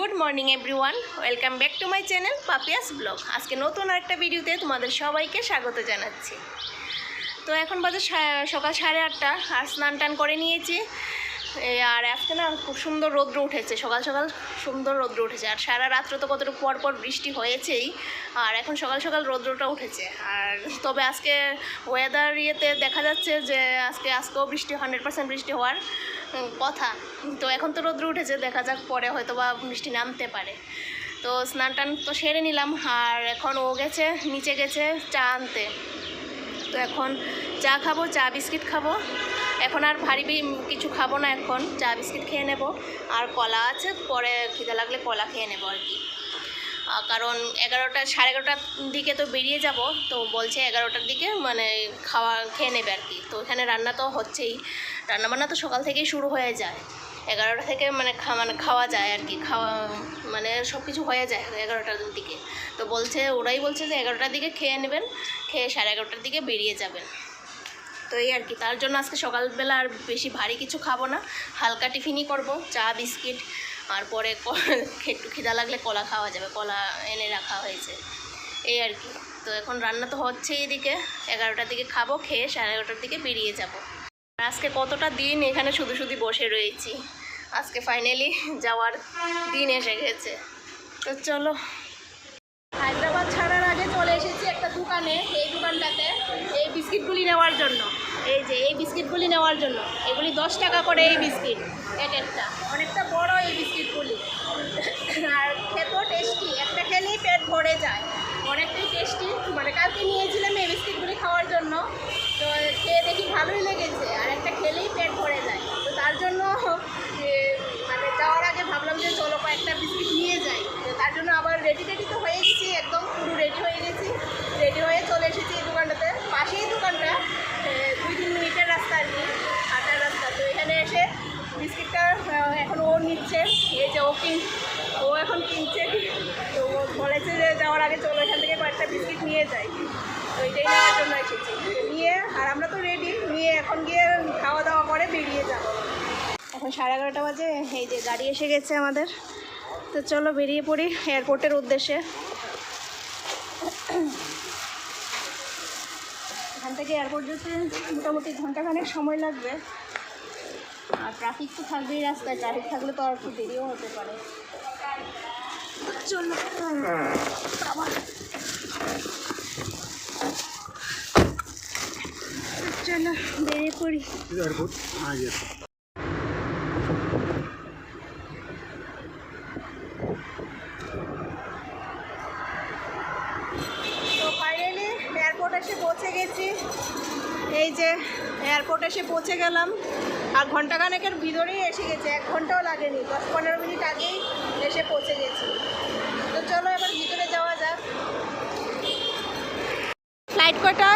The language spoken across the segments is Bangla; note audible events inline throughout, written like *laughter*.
Good morning everyone. Welcome back to my channel Papia's vlog. আজকে নতুন আরেকটা ভিডিওতে তোমাদের সবাইকে স্বাগত জানাচ্ছি। তো এখন বাজে সকাল সাড়ে আটটা, আর স্নান টান করে নিয়েছি। আর আজকে না খুব সুন্দর রৌদ্র উঠেছে, সকাল সকাল সুন্দর রৌদ্র উঠেছে। আর সারা রাত্রে তো কতটুকু পর পর বৃষ্টি হয়েছেই, আর এখন সকাল সকাল রৌদ্রটা উঠেছে। আর তবে আজকে ওয়েদার ইয়েতে দেখা যাচ্ছে যে আজকে, আজকেও বৃষ্টি হান্ড্রেড পার্সেন্ট বৃষ্টি হওয়ার কথা। তো এখন তো রৌদ্র উঠেছে, দেখা যাক পরে হয়তো বা বৃষ্টি নামতে পারে। তো স্নান টান তো সেরে নিলাম, আর এখন ও গেছে, নিচে গেছে চা আনতে। তো এখন চা খাব, চা বিস্কিট খাব। এখন আর ভারী কিছু খাব না এখন, চা বিস্কিট খেয়ে নেব। আর কলা আছে, পরে খিদে লাগলে কলা খেয়ে নেব আর কি। কারণ এগারোটা, সাড়ে এগারোটার দিকে তো বেরিয়ে যাব, তো বলছে এগারোটার দিকে মানে খাওয়া, খেয়ে নেবে আর কি। তো এখানে রান্না তো হচ্ছেই। রান্নাবান্না তো সকাল থেকেই শুরু হয়ে যায়। এগারোটা থেকে মানে খা মানে খাওয়া যায় আর কি, খাওয়া মানে সব কিছু হয়ে যায় এগারোটার দিকে। তো বলছে, ওরাই বলছে যে এগারোটার দিকে খেয়ে নেবেন, খেয়ে সাড়ে এগারোটার দিকে বেরিয়ে যাবেন। তো এই আর কি, তার জন্য আজকে সকালবেলা আর বেশি ভারী কিছু খাব না। হালকা টিফিনই করব, চা, বিস্কিট, আর পরে *laughs* একটু খিদা লাগলে কলা খাওয়া যাবে, কলা এনে রাখা হয়েছে। এই আর কি, তো এখন রান্না তো হচ্ছে এদিকে এগারোটার দিকে খাব, খেয়ে সাড়ে এগারোটার দিকে বেরিয়ে যাব। আজকে কতটা দিন এখানে শুধু শুধু বসে রয়েছি? আজকে ফাইনালি যাওয়ার দিন এসে গেছে। তো চলো। হায়দ্রাবাদ ছাড়ার আগে চলে এসেছি একটা দোকানে, এই দোকানটাতে। এই বিস্কিটগুলি নেওয়ার জন্য। এই যে, এই বিস্কিটগুলি নেওয়ার জন্য। এগুলি দশ টাকা করে এই বিস্কিট, এক একটা। অনেকটা বড় এই বিস্কিটগুলি। আর খেতেও টেস্টি একটা খেলেই পেট ভরে যায়। অনেকটাই টেস্টি মানে কালকে নিয়েছিলাম এই বিস্কিটগুলি খাওয়ার জন্য। তো খেয়ে দেখি ভালোই লেগেছে, আর একটা খেলেই পেট ভরে যায়। তো তার জন্য মানে যাওয়ার আগে ভাবলাম যে চলো কয়েকটা বিস্কিট নিয়ে যাই। তো তার জন্য আবার রেডি টেডি তো হয়ে গেছি, একদম পুরো রেডি হয়ে গেছি। রেডি হয়ে চলে এসেছি এই দোকানটাতে। পাশেই দোকানটা দুই তিন মিনিটের রাস্তা আর কি হাঁটার রাস্তা। তো এখানে এসে বিস্কিটটা এখন ও নিচ্ছে, এই যে ও কিন, ও এখন কিনছে। তো বলেছে যে যাওয়ার আগে চলো এখান থেকে কয়েকটা বিস্কিট নিয়ে যাই। তো এটাই নেওয়ার জন্য এসেছি। নিয়ে, আর আমরা তো রেডি নিয়ে এখন গিয়ে খাওয়া দাওয়া করে বেরিয়ে যাব। এখন সাড়ে এগারোটা বাজে, এই যে গাড়ি এসে গেছে আমাদের। তো চলো বেরিয়ে পড়ি এয়ারপোর্টের উদ্দেশ্যে। এখান থেকে এয়ারপোর্ট যেতে মোটামুটি ঘন্টাখানেক সময় লাগবে। আর ট্রাফিক তো থাকবেই রাস্তায়। ট্রাফিক থাকলে তো আর একটু দেরিও হতে পারে। চলো চলো বেরিয়ে পড়ি। এয়ারপোর্ট এসে পৌঁছে গেছি। এই যে এয়ারপোর্ট এসে পৌঁছে গেলাম। আর ঘন্টাখানেকের ভিতরেই এসে গেছে, এক ঘন্টাও লাগেনি। দশ পনেরো মিনিট আগেই এসে পৌঁছে গেছি। তো চলো এবার ভিতরে যাওয়া যাক। ফ্লাইট কটা?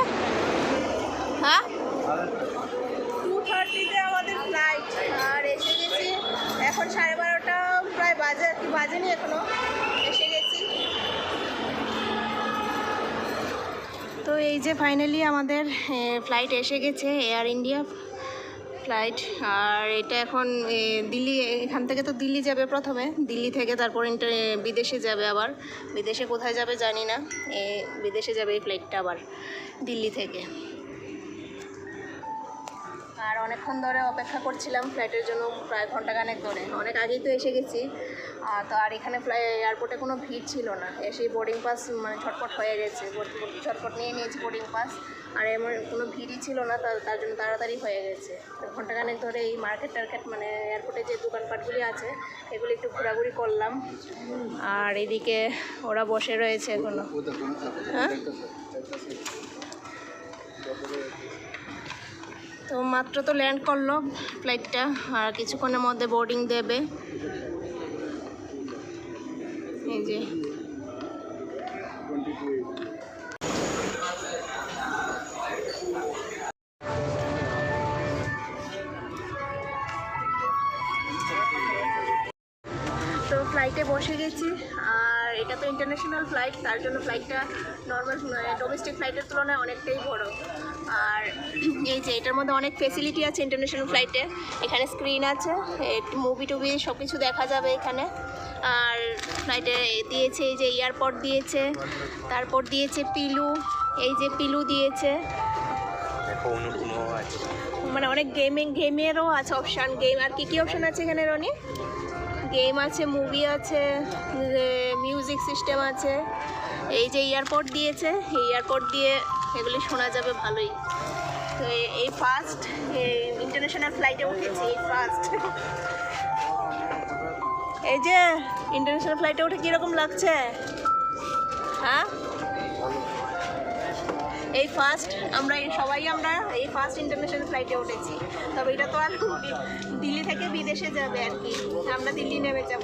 হ্যাঁ? এখনও এসে গেছি। তো এই যে ফাইনালি আমাদের ফ্লাইট এসে গেছে এয়ার ইন্ডিয়া ফ্লাইট আর এটা এখন দিল্লি এখান থেকে তো দিল্লি যাবে প্রথমে। দিল্লি থেকে তারপর বিদেশে যাবে আবার। বিদেশে কোথায় যাবে জানি না। এ, বিদেশে যাবে এই ফ্লাইটটা আবার দিল্লি থেকে। আর অনেকক্ষণ ধরে অপেক্ষা করছিলাম ফ্লাইটের জন্য প্রায় ঘন্টাখানেক ধরে অনেক আগেই তো এসে গেছি তো আর এখানে ফ্লাই এয়ারপোর্টে কোনো ভিড় ছিল না এসেই বোর্ডিং পাস মানে ছটপট হয়ে গেছে ছটপট নিয়ে নিয়েছি বোর্ডিং পাস আর এমন কোনো ভিড়ই ছিল না তার তার জন্য তাড়াতাড়ি হয়ে গেছে তো ঘন্টাখানেক ধরে এই মার্কেট টার্কেট মানে এয়ারপোর্টে যে দোকানপাটগুলি আছে এগুলি একটু ঘোরাঘুরি করলাম আর এদিকে ওরা বসে রয়েছে এখনও হ্যাঁ তো মাত্র তো ল্যান্ড করল ফ্লাইটটা আর কিছুক্ষণের মধ্যে বোর্ডিং দেবে। এই যে। তো ফ্লাইটে বসে গেছি। এটা তো ইন্টারন্যাশনাল ফ্লাইট তার জন্য ফ্লাইটটা নর্মাল ডোমেস্টিক ফ্লাইটের তুলনায় অনেকটাই বড়। আর এই যে এটার মধ্যে অনেক ফেসিলিটি আছে ইন্টারন্যাশনাল ফ্লাইটে এখানে স্ক্রিন আছে একটু মুভি টুভি সব কিছু দেখা যাবে এখানে। আর ফ্লাইটে দিয়েছে এই যে এয়ারপোর্ট দিয়েছে তারপর দিয়েছে পিলু এই যে পিলু দিয়েছে। মানে অনেক গেমিং গেমেরও আছে অপশান গেম আর কি কি অপশান আছে এখানে রনি? গেম আছে মুভি আছে মিউজিক সিস্টেম আছে। এই যে এয়ারপোর্ট দিয়েছে, এই এয়ারপোর্ট দিয়ে এগুলি শোনা যাবে ভালোই। তো এই ফার্স্ট ইন্টারন্যাশনাল ফ্লাইটে উঠেছি, এই ফার্স্ট এই যে ইন্টারন্যাশনাল ফ্লাইটে উঠে কীরকম লাগছে? হ্যাঁ? এই ফার্স্ট আমরা সবাই আমরা এই ফার্স্ট ইন্টারন্যাশনাল ফ্লাইটে উঠেছি। তবে এটা তো আর দিল্লি থেকে বিদেশে যাবে আর কি। আমরা দিল্লি নেমে যাব।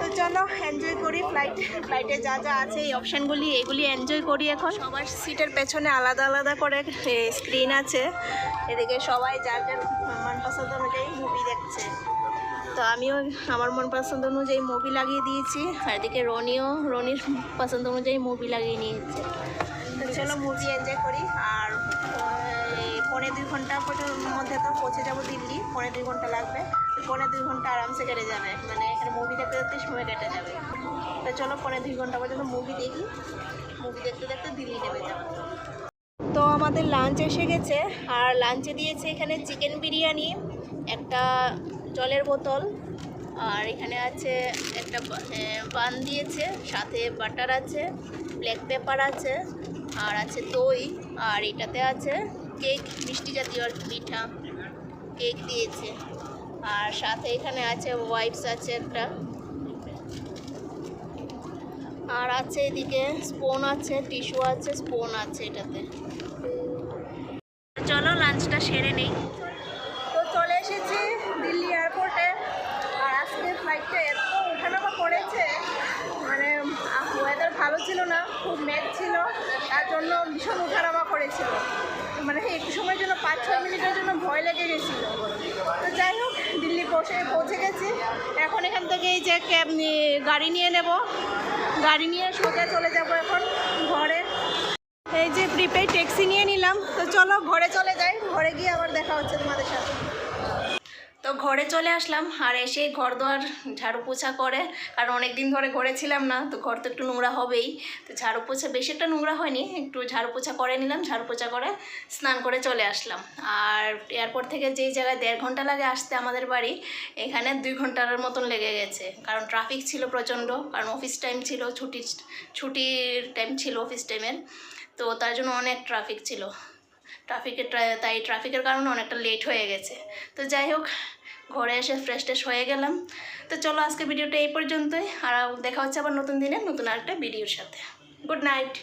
তো চলো এনজয় করি ফ্লাইট ফ্লাইটে যা যা আছে, এই অপশানগুলি এগুলি এনজয় করি এখন। সবার সিটের পেছনে আলাদা আলাদা করে স্ক্রিন আছে। এদিকে সবাই যার যার মন পছন্দ অনুযায়ী মুভি দেখছে। তো আমিও আমার মন পছন্দ অনুযায়ী মুভি লাগিয়ে দিয়েছি। আর এদিকে রনিও, রনির পছন্দ অনুযায়ী মুভি লাগিয়ে নিয়েছে। চলো মুভি এনজয় করি। আর পৌনে দুই ঘণ্টা মধ্যে তো পৌঁছে যাব দিল্লি। পৌনে দুই ঘণ্টা লাগবে। পৌনে দুই ঘণ্টা আরামসে কেটে যাবে। মানে এখানে মুভি দেখতে দেখতে সময় কেটে যাবে। তো চলো পৌনে দুই ঘণ্টা পর্যন্ত মুভি দেখি। মুভি দেখতে দেখতে দিল্লি নেমে যাব। তো আমাদের লাঞ্চ এসে গেছে। আর লাঞ্চে দিয়েছে এখানে চিকেন বিরিয়ানি, একটা জলের বোতল, আর এখানে আছে একটা বান দিয়েছে, সাথে বাটার আছে ব্ল্যাক পেপার আছে। আর আছে দই, আর এটাতে আছে কেক, মিষ্টি জাতীয় আর মিঠা কেক দিয়েছে। আর সাথে এখানে আছে ওয়াইপস আছে একটা। আর আছে এদিকে স্পুন আছে টিস্যু আছে স্পুন আছে এটাতে। চলো লাঞ্চটা সেরে নেই। তো চলে এসেছি দিল্লি এয়ারপোর্টে আর আজকে ফ্লাইটটা এত ওঠানামা করেছে। মানে ওয়েদার ভালো ছিল না, খুব মেঘ ছিল। জন্য ভীষণ ওঠানামা করেছিল। মানে একটু সময়ের জন্য পাঁচ, ছয় মিনিটের জন্য ভয় লেগে গেছিল। তো যাই হোক, দিল্লি পৌঁছে পৌঁছে গেছি। এখন এখান থেকে এই যে ক্যাব নিয়ে, গাড়ি নিয়ে নেব। গাড়ি নিয়ে সোজা চলে যাব এখন ঘরে। এই যে প্রিপেড ট্যাক্সি নিয়ে নিলাম। তো চলো ঘরে চলে যাই। ঘরে গিয়ে আবার দেখা হচ্ছে তোমাদের সাথে। তো ঘরে চলে আসলাম আর এসে ঘর দোয়ার ঝাড়ু পোছা করে, কারণ অনেক দিন ধরে ঘরে ছিলাম না, তো ঘর তো একটু নোংরা হবেই। তো ঝাড়ু পোছা, বেশি একটা নোংরা হয়নি, একটু ঝাড়ু পোছা করে নিলাম, ঝাড়ু পোছা করে স্নান করে চলে আসলাম। আর এয়ারপোর্ট থেকে যেই জায়গায় দেড় ঘণ্টা লাগে আসতে আমাদের বাড়ি, এখানে দুই ঘণ্টার মতন লেগে গেছে। কারণ ট্রাফিক ছিল প্রচণ্ড, কারণ অফিস টাইম ছিল ছুটি ছুটির টাইম ছিল অফিস টাইমের তো তার জন্য অনেক ট্রাফিক ছিল। ট্রাফিকের তাই ট্রাফিকের কারণে অনেকটা লেট হয়ে গেছে। তো যাই হোক ঘরে এসে ফ্রেশ ট্রেশ হয়ে গেলাম। তো চলো আজকে ভিডিওটা এই পর্যন্তই। আর দেখা হচ্ছে আবার নতুন দিনে, নতুন আরেকটা ভিডিওর সাথে। Good night